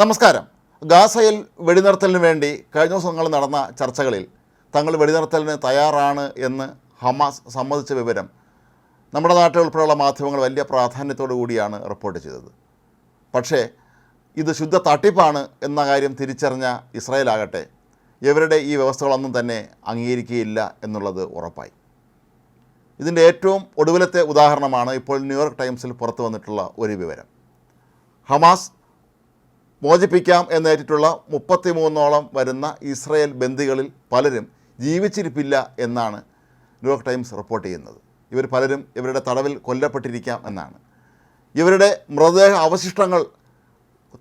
നമസ്കാരം. ഗാസയിൽ വെടിനിർത്തലിന് വേണ്ടി കഴിഞ്ഞ ദിവസങ്ങൾ നടന്ന ചർച്ചകളിൽ തങ്ങൾ വെടിനിർത്തലിന് തയ്യാറാണ് എന്ന് ഹമാസ് സമ്മതിച്ച വിവരം നമ്മുടെ നാട്ടിൽ ഉൾപ്പെടെയുള്ള മാധ്യമങ്ങൾ വലിയ പ്രാധാന്യത്തോടു കൂടിയാണ് റിപ്പോർട്ട് ചെയ്തത്. പക്ഷേ ഇത് ശുദ്ധ തട്ടിപ്പാണ് എന്ന കാര്യം തിരിച്ചറിഞ്ഞ ഇസ്രായേലാകട്ടെ ഇവരുടെ ഈ വ്യവസ്ഥകളൊന്നും തന്നെ അംഗീകരിക്കുകയില്ല എന്നുള്ളത് ഉറപ്പായി. ഇതിന്റെ ഏറ്റവും ഒടുവിലത്തെ ഉദാഹരണമാണ് ഇപ്പോൾ ന്യൂയോർക്ക് ടൈംസിൽ പുറത്തു വന്നിട്ടുള്ള ഒരു വിവരം. ഹമാസ് മോചിപ്പിക്കാം എന്നേറ്റിട്ടുള്ള മുപ്പത്തിമൂന്നോളം വരുന്ന ഇസ്രയേൽ ബന്ദികളിൽ പലരും ജീവിച്ചിരിപ്പില്ല എന്നാണ് ന്യൂയോർക്ക് ടൈംസ് റിപ്പോർട്ട് ചെയ്യുന്നത്. ഇവർ പലരും ഇവരുടെ തടവിൽ കൊല്ലപ്പെട്ടിരിക്കാം എന്നാണ്. ഇവരുടെ മൃതദേഹ അവശിഷ്ടങ്ങൾ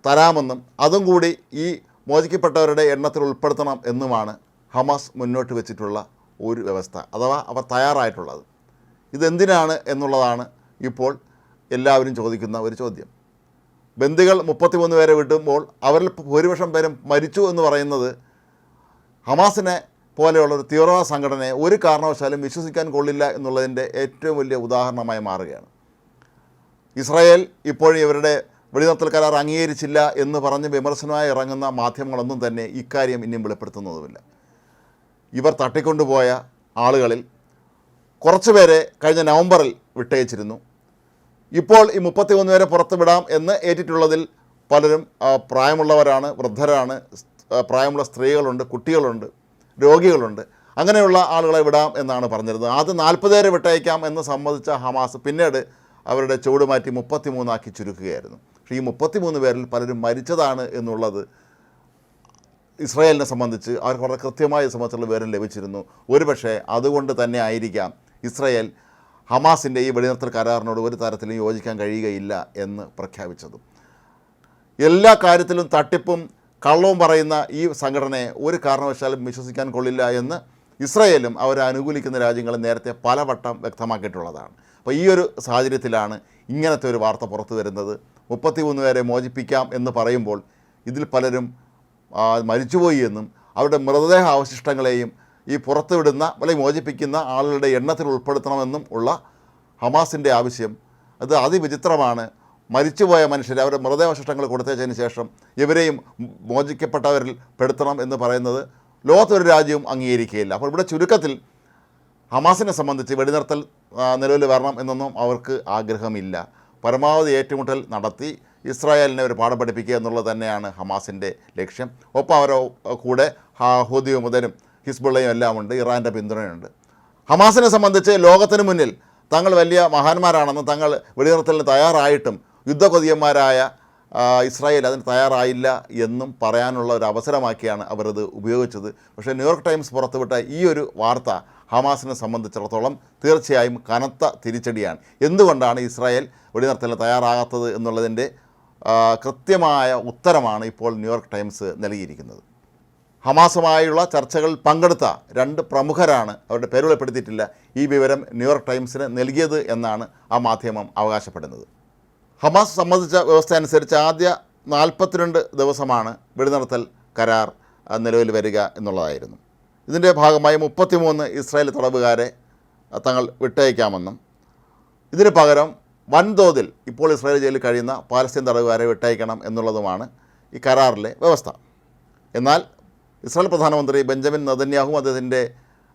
തരാമെന്നും അതും കൂടി ഈ മോചിക്കപ്പെട്ടവരുടെ എണ്ണത്തിൽ ഉൾപ്പെടുത്തണം എന്നുമാണ് ഹമാസ് മുന്നോട്ട് വെച്ചിട്ടുള്ള ഒരു വ്യവസ്ഥ. അഥവാ അവർ തയ്യാറായിട്ടുള്ളത്. ഇതെന്തിനാണ് എന്നുള്ളതാണ് ഇപ്പോൾ എല്ലാവരും ചോദിക്കുന്ന ഒരു ചോദ്യം. ബന്ദികൾ മുപ്പത്തിമൂന്ന് പേരെ വിട്ടുമ്പോൾ അവരിൽ ഭൂരിപക്ഷം പേരും മരിച്ചു എന്ന് പറയുന്നത് ഹമാസിനെ പോലെയുള്ള ഒരു തീവ്രവാദ സംഘടനയെ ഒരു കാരണവശാലും വിശ്വസിക്കാൻ കൊള്ളില്ല എന്നുള്ളതിന്റെ ഏറ്റവും വലിയ ഉദാഹരണമായി മാറുകയാണ്. ഇസ്രായേൽ ഇപ്പോഴും ഇവരുടെ വെടിനിർത്തൽ കരാർ അംഗീകരിച്ചില്ല എന്ന് പറഞ്ഞ് വിമർശനമായി ഇറങ്ങുന്ന മാധ്യമങ്ങളൊന്നും തന്നെ ഇക്കാര്യം ഇനിയും വെളിപ്പെടുത്തുന്നതുമില്ല. ഇവർ തട്ടിക്കൊണ്ടുപോയ ആളുകളിൽ കുറച്ചുപേരെ കഴിഞ്ഞ നവംബറിൽ വിട്ടയച്ചിരുന്നു. ഇപ്പോൾ ഈ മുപ്പത്തിമൂന്ന് വരെ പുറത്ത് വിടാം എന്ന് ഏറ്റിട്ടുള്ളതിൽ പലരും പ്രായമുള്ളവരാണ് വൃദ്ധരാണ് പ്രായമുള്ള സ്ത്രീകളുണ്ട് കുട്ടികളുണ്ട് രോഗികളുണ്ട്. അങ്ങനെയുള്ള ആളുകളെ വിടാം എന്നാണ് പറഞ്ഞിരുന്നത്. ആദ്യം നാൽപ്പത് പേരെ വിട്ടയക്കാം എന്ന് സംബന്ധിച്ച ഹമാസ് പിന്നീട് അവരുടെ ചുവട് മാറ്റി മുപ്പത്തിമൂന്നാക്കി ചുരുക്കുകയായിരുന്നു. പക്ഷേ ഈ മുപ്പത്തിമൂന്ന് പേരിൽ പലരും മരിച്ചതാണ് എന്നുള്ളത് ഇസ്രായേലിനെ സംബന്ധിച്ച് അവർക്ക് വളരെ കൃത്യമായ സംബന്ധിച്ചുള്ള വിവരം ലഭിച്ചിരുന്നു. ഒരുപക്ഷെ അതുകൊണ്ട് തന്നെ ആയിരിക്കാം ഇസ്രായേൽ ഹമാസിന്റെ ഈ വെടിനിർത്തൽ കരാറിനോട് ഒരു തരത്തിലും യോജിക്കാൻ കഴിയുകയില്ല എന്ന് പ്രഖ്യാപിച്ചതും. എല്ലാ കാര്യത്തിലും തട്ടിപ്പും കള്ളവും പറയുന്ന ഈ സംഘടനയെ ഒരു കാരണവശാലും വിശ്വസിക്കാൻ കൊള്ളില്ല എന്ന് ഇസ്രയേലും അവരെ അനുകൂലിക്കുന്ന രാജ്യങ്ങൾ നേരത്തെ പലവട്ടം വ്യക്തമാക്കിയിട്ടുള്ളതാണ്. അപ്പോൾ ഈ ഒരു സാഹചര്യത്തിലാണ് ഇങ്ങനത്തെ ഒരു വാർത്ത പുറത്തു വരുന്നത്. മുപ്പത്തിമൂന്ന് പേരെ മോചിപ്പിക്കാം എന്ന് പറയുമ്പോൾ ഇതിൽ പലരും മരിച്ചുപോയി എന്നും അവരുടെ മൃതദേഹ അവശിഷ്ടങ്ങളെയും ഈ പുറത്തുവിടുന്ന അല്ലെങ്കിൽ മോചിപ്പിക്കുന്ന ആളുകളുടെ എണ്ണത്തിൽ ഉൾപ്പെടുത്തണമെന്നും ഉള്ള ഹമാസിന്റെ ആവശ്യം. അത് അതിവിചിത്രമാണ്. മരിച്ചുപോയ മനുഷ്യർ അവരുടെ മൃതദേഹാവശിഷ്ടങ്ങൾ കൊടുത്തതിന് ശേഷം ഇവരെയും മോചിക്കപ്പെട്ടവരിൽ പെടുത്തണം എന്ന് പറയുന്നത് ലോകത്തൊരു രാജ്യവും അംഗീകരിക്കുകയില്ല. അപ്പോൾ ഇവിടെ ചുരുക്കത്തിൽ ഹമാസിനെ സംബന്ധിച്ച് വെടിനിർത്തൽ നിലവിൽ വരണം എന്നൊന്നും അവർക്ക് ആഗ്രഹമില്ല. പരമാവധി ഏറ്റുമുട്ടൽ നടത്തി ഇസ്രായേലിനെ ഒരു പാഠം പഠിപ്പിക്കുക എന്നുള്ളത് തന്നെയാണ് ഹമാസിന്റെ ലക്ഷ്യം. ഒപ്പം അവരോ കൂടെ ഹ- ഹൂദി മുതലും ഹിസ്ബുള്ളയും എല്ലാം ഉണ്ട് ഇറാന്റെ പിന്തുണയുണ്ട്. ഹമാസിനെ സംബന്ധിച്ച് ലോകത്തിന് മുന്നിൽ തങ്ങൾ വലിയ മഹാന്മാരാണെന്ന് തങ്ങൾ വെടിനിർത്തലിന് തയ്യാറായിട്ടും യുദ്ധകൊതിയന്മാരായ ഇസ്രായേൽ അതിന് തയ്യാറായില്ല എന്നും പറയാനുള്ള ഒരു അവസരമാക്കിയാണ് അവരത് ഉപയോഗിച്ചത്. പക്ഷേ ന്യൂയോർക്ക് ടൈംസ് പുറത്തുവിട്ട ഈ ഒരു വാർത്ത ഹമാസിനെ സംബന്ധിച്ചിടത്തോളം തീർച്ചയായും കനത്ത തിരിച്ചടിയാണ്. എന്തുകൊണ്ടാണ് ഇസ്രായേൽ വെടിനിർത്തലിന് തയ്യാറാകാത്തത് എന്നുള്ളതിന്റെ കൃത്യമായ ഉത്തരമാണ് ഇപ്പോൾ ന്യൂയോർക്ക് ടൈംസ് നൽകിയിരിക്കുന്നത്? ഹമാസുമായുള്ള ചർച്ചകളിൽ പങ്കെടുത്ത രണ്ട് പ്രമുഖരാണ് അവരുടെ പേര് വെളിപ്പെടുത്തിയിട്ടില്ല. ഈ വിവരം ന്യൂയോർക്ക് ടൈംസിന് നൽകിയത് എന്നാണ് ആ മാധ്യമം അവകാശപ്പെടുന്നത്. ഹമാസ് സംബന്ധിച്ച വ്യവസ്ഥ അനുസരിച്ച് ആദ്യ നാൽപ്പത്തിരണ്ട് ദിവസമാണ് വെടിനിർത്തൽ കരാർ നിലവിൽ വരിക എന്നുള്ളതായിരുന്നു. ഇതിന്റെ ഭാഗമായി മുപ്പത്തിമൂന്ന് ഇസ്രായേൽ തടവുകാരെ തങ്ങൾ വിട്ടയക്കാമെന്നും ഇതിന് പകരം വൻതോതിൽ ഇപ്പോൾ ഇസ്രായേൽ ജയിലിൽ കഴിയുന്ന പാലസ്തീൻ തടവുകാരെ വിട്ടയക്കണം എന്നുള്ളതുമാണ് ഈ കരാറിലെ വ്യവസ്ഥ. എന്നാൽ ഇസ്രായേൽ പ്രധാനമന്ത്രി ബെഞ്ചമിൻ നദന്യാഹും അദ്ദേഹത്തിന്റെ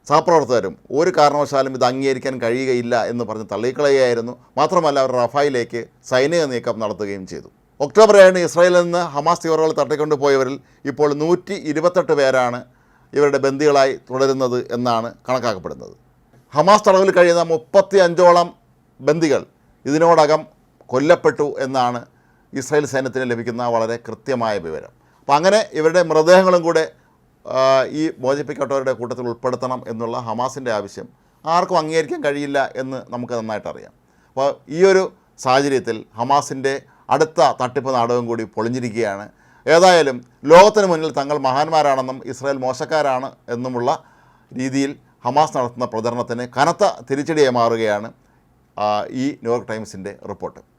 സഹപ്രവർത്തകരും ഒരു കാരണവശാലും ഇത് അംഗീകരിക്കാൻ കഴിയുകയില്ല എന്ന് പറഞ്ഞ് തള്ളിക്കളയുകയായിരുന്നു. മാത്രമല്ല അവർ റഫായിലേക്ക് സൈനിക നീക്കം നടത്തുകയും ചെയ്തു. ഒക്ടോബർ ഏഴിന് ഇസ്രായേലിൽ നിന്ന് ഹമാസ് തീവ്രവാദികൾ തട്ടിക്കൊണ്ടുപോയവരിൽ ഇപ്പോൾ നൂറ്റി ഇരുപത്തെട്ട് പേരാണ് ഇവരുടെ ബന്ദികളായി തുടരുന്നത് എന്നാണ് കണക്കാക്കപ്പെടുന്നത്. ഹമാസ് തടവിൽ കഴിയുന്ന മുപ്പത്തി അഞ്ചോളം ബന്ദികൾ ഇതിനോടകം കൊല്ലപ്പെട്ടു എന്നാണ് ഇസ്രായേൽ സൈന്യത്തിന് ലഭിക്കുന്ന വളരെ കൃത്യമായ വിവരം. അപ്പോൾ അങ്ങനെ ഇവരുടെ മൃതദേഹങ്ങളും കൂടെ ഈ മോചിപ്പിക്കപ്പെട്ടവരുടെ കൂട്ടത്തിൽ ഉൾപ്പെടുത്തണം എന്നുള്ള ഹമാസിന്റെ ആവശ്യം ആർക്കും അംഗീകരിക്കാൻ കഴിയില്ല എന്ന് നമുക്ക് നന്നായിട്ട് അറിയാം. അപ്പോൾ ഈ ഒരു സാഹചര്യത്തിൽ ഹമാസിന്റെ അടുത്ത തട്ടിപ്പ് നാടകം കൂടി പൊളിഞ്ഞിരിക്കുകയാണ്. ഏതായാലും ലോകത്തിന് മുന്നിൽ തങ്ങൾ മഹാന്മാരാണെന്നും ഇസ്രായേൽ മോശക്കാരാണ് എന്നുമുള്ള രീതിയിൽ ഹമാസ് നടത്തുന്ന പ്രചരണത്തിന് കനത്ത തിരിച്ചടിയായി മാറുകയാണ് ഈ ന്യൂയോർക്ക് ടൈംസിന്റെ റിപ്പോർട്ട്.